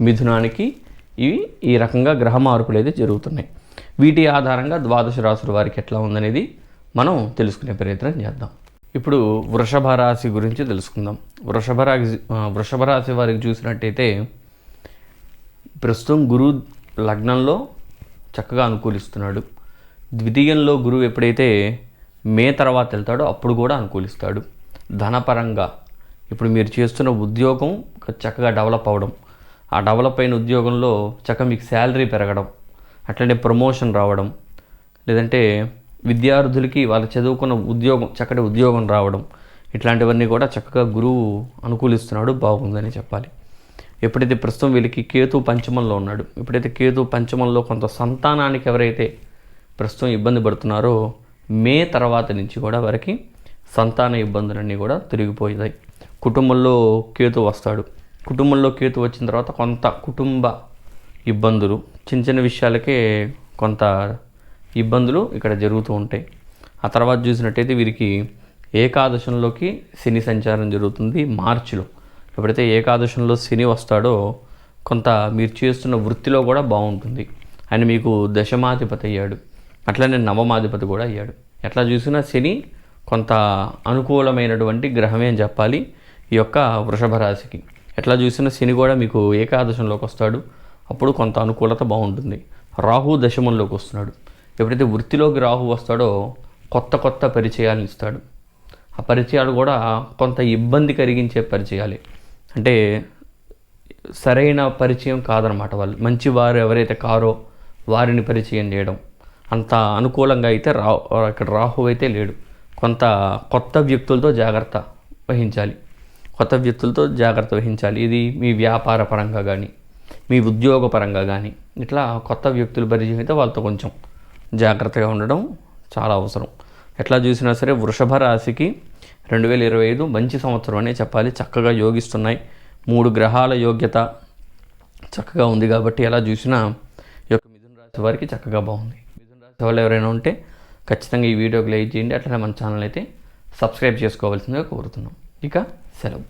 మిథునానికి ఇవి ఈ రకంగా గ్రహ మార్పులు అయితే జరుగుతున్నాయి. వీటి ఆధారంగా ద్వాదశ రాశుల వారికి ఎట్లా ఉందనేది మనం తెలుసుకునే ప్రయత్నం చేద్దాం. ఇప్పుడు వృషభ రాశి గురించి తెలుసుకుందాం. వృషభ రాశి వృషభ రాశి వారికి చూసినట్టయితే ప్రస్తుతం గురు లగ్నంలో చక్కగా అనుకూలిస్తున్నాడు. ద్వితీయంలో గురువు ఎప్పుడైతే మే తర్వాత వెళ్తాడో అప్పుడు కూడా అనుకూలిస్తాడు. ధనపరంగా ఇప్పుడు మీరు చేస్తున్న ఉద్యోగం చక్కగా డెవలప్ అవ్వడం ఆ డెవలప్ అయిన ఉద్యోగంలో చక్క మీకు శాలరీ పెరగడం అట్లనే ప్రమోషన్ రావడం లేదంటే విద్యార్థులకి వాళ్ళు చదువుకున్న ఉద్యోగం చక్కటి ఉద్యోగం రావడం ఇట్లాంటివన్నీ కూడా చక్కగా గురువు అనుకూలిస్తున్నాడు బాగుందని చెప్పాలి. ఎప్పుడైతే ప్రస్తుతం వీళ్ళకి కేతు పంచమంలో ఉన్నాడు ఎప్పుడైతే కేతు పంచమంలో కొంత సంతానానికి ఎవరైతే ప్రస్తుతం ఇబ్బంది పడుతున్నారో మే తర్వాత నుంచి కూడా వారికి సంతాన ఇబ్బందులన్నీ కూడా తిరిగిపోయాయి కుటుంబంలో కేతు వస్తాడు. కుటుంబంలో కేతు వచ్చిన తర్వాత కొంత కుటుంబ ఇబ్బందులు చిన్న చిన్న విషయాలకే కొంత ఇబ్బందులు ఇక్కడ జరుగుతూ ఉంటాయి. ఆ తర్వాత చూసినట్టయితే వీరికి ఏకాదశంలోకి శని సంచారం జరుగుతుంది మార్చిలో. ఎప్పుడైతే ఏకాదశంలో శని వస్తాడో కొంత మీరు చేస్తున్న వృత్తిలో కూడా బాగుంటుంది. ఆయన మీకు దశమాధిపతి అయ్యాడు. అట్లనే నవమాధిపతి కూడా అయ్యాడు. ఎట్లా చూసినా శని కొంత అనుకూలమైనటువంటి గ్రహమే అని చెప్పాలి. ఈ యొక్క వృషభ రాశికి. ఎట్లా చూసినా శని కూడా మీకు ఏకాదశంలోకి వస్తాడు. అప్పుడు కొంత అనుకూలత బాగుంటుంది. రాహు దశమంలోకి వస్తున్నాడు. ఎప్పుడైతే వృత్తిలోకి రాహు వస్తాడో కొత్త కొత్త పరిచయాలను ఇస్తాడు. ఆ పరిచయాలు కూడా కొంత ఇబ్బంది కలిగించే పరిచయాలే. అంటే సరైన పరిచయం కాదనమాట వాళ్ళు. మంచి వారు ఎవరైతే కారో వారిని పరిచయం చేయడం. అంత అనుకూలంగా అయితే రా అక్కడ రాహు అయితే లేడు. కొంత కొత్త వ్యక్తులతో జాగ్రత్త వహించాలి. కొత్త వ్యక్తులతో జాగ్రత్త వహించాలి. ఇది మీ వ్యాపార పరంగా కానీ మీ ఉద్యోగ పరంగా కానీ ఇట్లా కొత్త వ్యక్తులు పరిచయం అయితే వాళ్ళతో కొంచెం జాగ్రత్తగా ఉండడం చాలా అవసరం. ఎట్లా చూసినా సరే వృషభ రాశికి రెండు వేల ఇరవై ఐదు మంచి సంవత్సరం అనే చెప్పాలి. చక్కగా యోగిస్తున్నాయి. మూడు గ్రహాల యోగ్యత చక్కగా ఉంది కాబట్టి ఎలా చూసినా ఈ యొక్క మిథున రాశి వారికి చక్కగా బాగుంది. మిథున రాశి వాళ్ళు ఎవరైనా ఉంటే ఖచ్చితంగా ఈ వీడియోకి లైక్ చేయండి. అట్లనే మన ఛానల్ అయితే సబ్స్క్రైబ్ చేసుకోవాల్సిందిగా కోరుతున్నాం. ఇక సెలవు